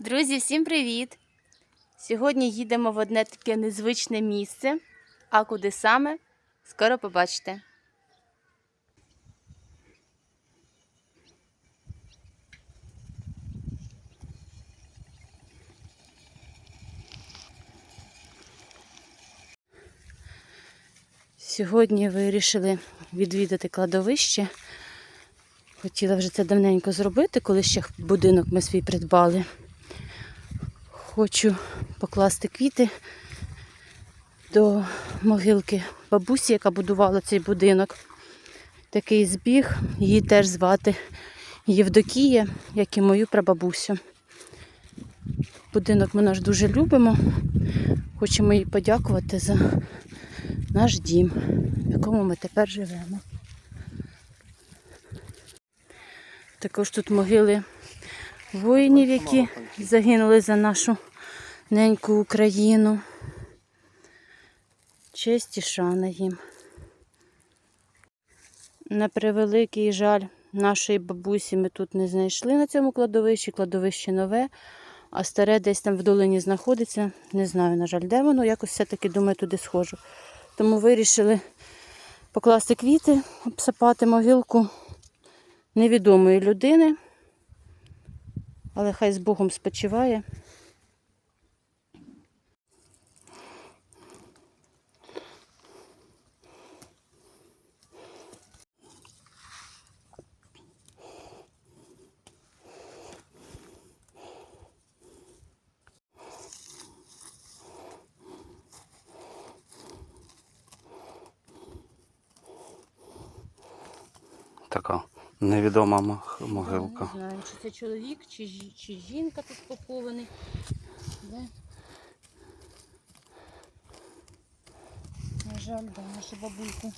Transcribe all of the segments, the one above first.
Друзі, всім привіт! Сьогодні їдемо в одне таке незвичне місце. А куди саме? Скоро побачите. Сьогодні вирішили відвідати кладовище. Хотіла вже це давненько зробити, коли ще будинок ми свій придбали. Хочу покласти квіти до могилки бабусі, яка будувала цей будинок. Такий збіг, її теж звати Євдокія, як і мою прабабусю. Будинок ми наш дуже любимо. Хочемо їй подякувати за наш дім, в якому ми тепер живемо. Також тут могили воїнів, які загинули за нашу неньку Україну. Честь і шана їм. На превеликий жаль нашої бабусі ми тут не знайшли на цьому кладовищі. Кладовище нове, а старе десь там в долині знаходиться. Не знаю, на жаль, де воно. Якось все-таки думаю, туди схожу. Тому вирішили покласти квіти, обсипати могилку невідомої людини, але хай з Богом спочиває. Така невідома могилка. Не знаю, чи це чоловік, чи, чи жінка тут похований. Де? На жаль, да, нашу бабульку.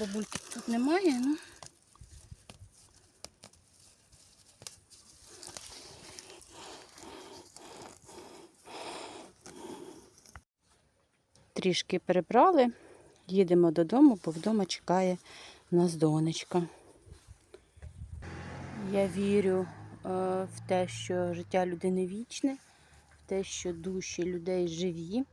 Бабульки тут немає, ну. Трішки перебрали, їдемо додому, бо вдома чекає нас донечка. Я вірю е, в те, що життя людини вічне, в те, що душі людей живі.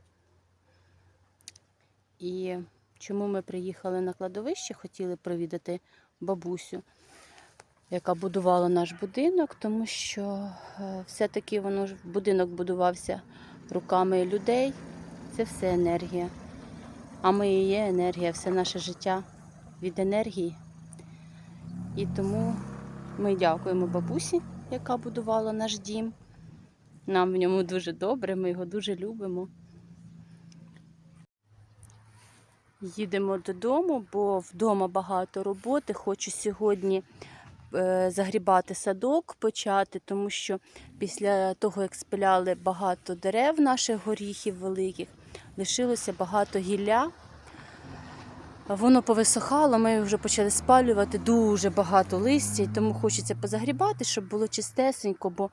І чому ми приїхали на кладовище, хотіли провідати бабусю, яка будувала наш будинок, тому що е, все-таки воно ж будинок будувався руками людей. Це все енергія. А ми і є енергія, все наше життя від енергії. І тому ми дякуємо бабусі, яка будувала наш дім. Нам в ньому дуже добре, ми його дуже любимо. Їдемо додому, бо вдома багато роботи. Хочу сьогодні е, загрібати садок, почати, тому що після того, як спиляли багато дерев наших горіхів великих, лишилося багато гілля. Воно повисохало, ми вже почали спалювати дуже багато листя, тому хочеться позагрібати, щоб було чистесенько, бо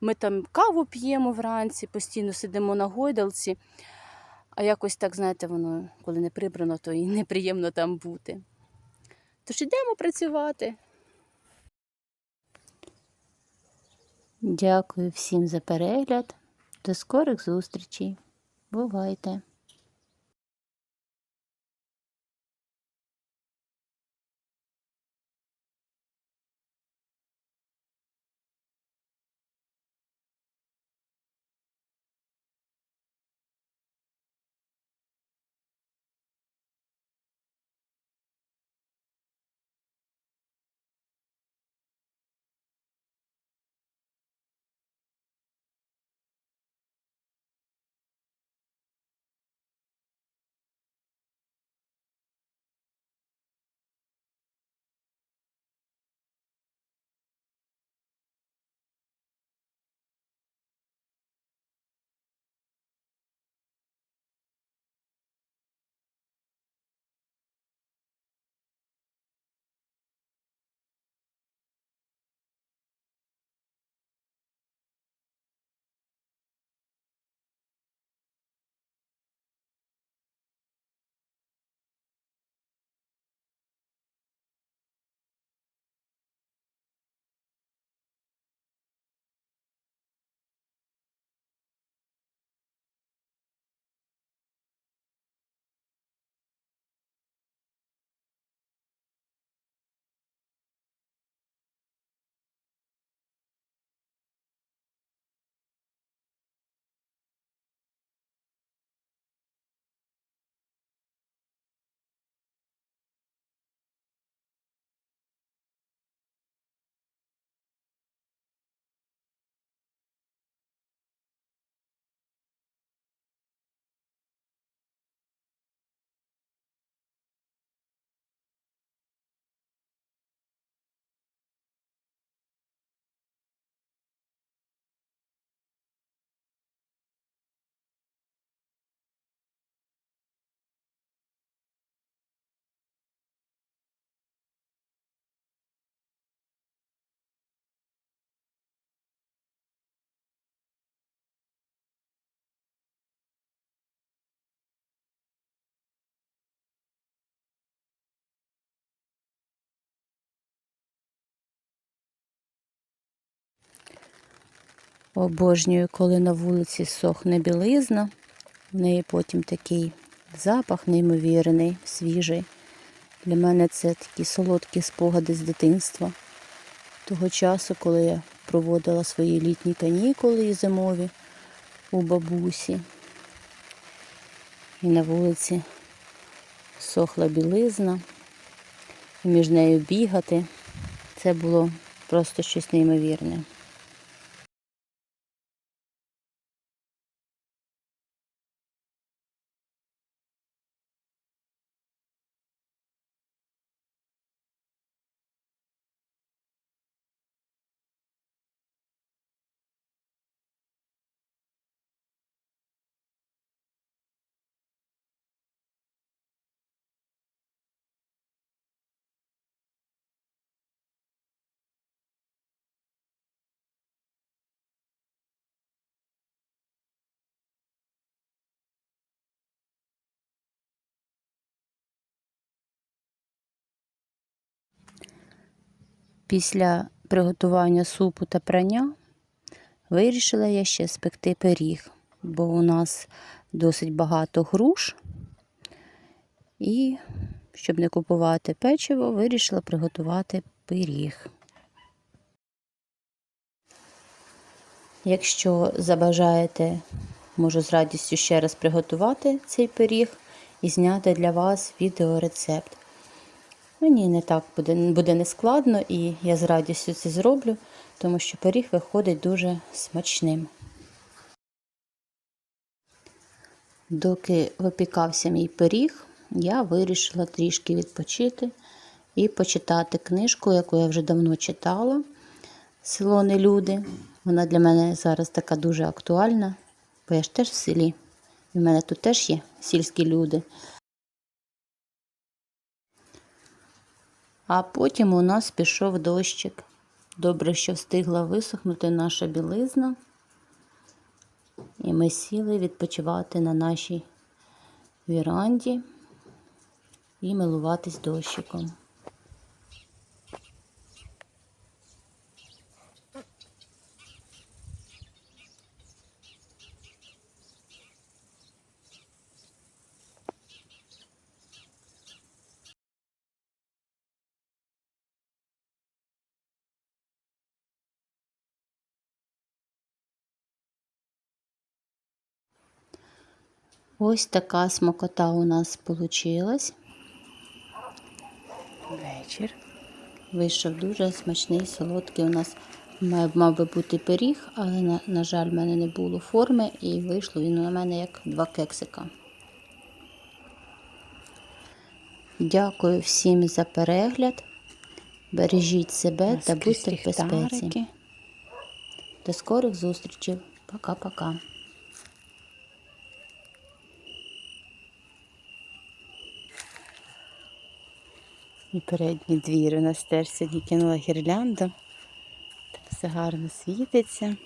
ми там каву п'ємо вранці, постійно сидимо на гойдалці. А якось так, знаєте, воно, коли не прибрано, то і неприємно там бути. Тож ідемо працювати. Дякую всім за перегляд. До скорих зустрічей. Бувайте! Обожнюю, коли на вулиці сохне білизна. В неї потім такий запах неймовірний, свіжий. Для мене це такі солодкі спогади з дитинства. Того часу, коли я проводила свої літні канікули і зимові у бабусі. І на вулиці сохла білизна, і між нею бігати. Це було просто щось неймовірне. Після приготування супу та прання вирішила я ще спекти пиріг, бо у нас досить багато груш. І, щоб не купувати печиво, вирішила приготувати пиріг. Якщо забажаєте, можу з радістю ще раз приготувати цей пиріг і зняти для вас відеорецепт. Мені не так буде, буде нескладно, і я з радістю це зроблю, тому що пиріг виходить дуже смачним. Доки випікався мій пиріг, я вирішила трішки відпочити і почитати книжку, яку я вже давно читала. Село не люди. Вона для мене зараз така дуже актуальна, бо я ж теж в селі. І в мене тут теж є сільські люди. А потім у нас пішов дощик. Добре, що встигла висохнути наша білизна. І ми сіли відпочивати на нашій віранді і милуватись дощиком. Ось така смакота у нас получилась. Вечір. Вийшов дуже смачний, солодкий. У нас мав, мав би бути пиріг, але, на, на жаль, в мене не було форми і вийшло він на мене як два кексика. Дякую всім за перегляд. Бережіть себе та будьте в безпеці. До скорих зустрічей. Пока-пока. І передній двір у нас теж сьогодні кинула гірлянду. Так все гарно світиться.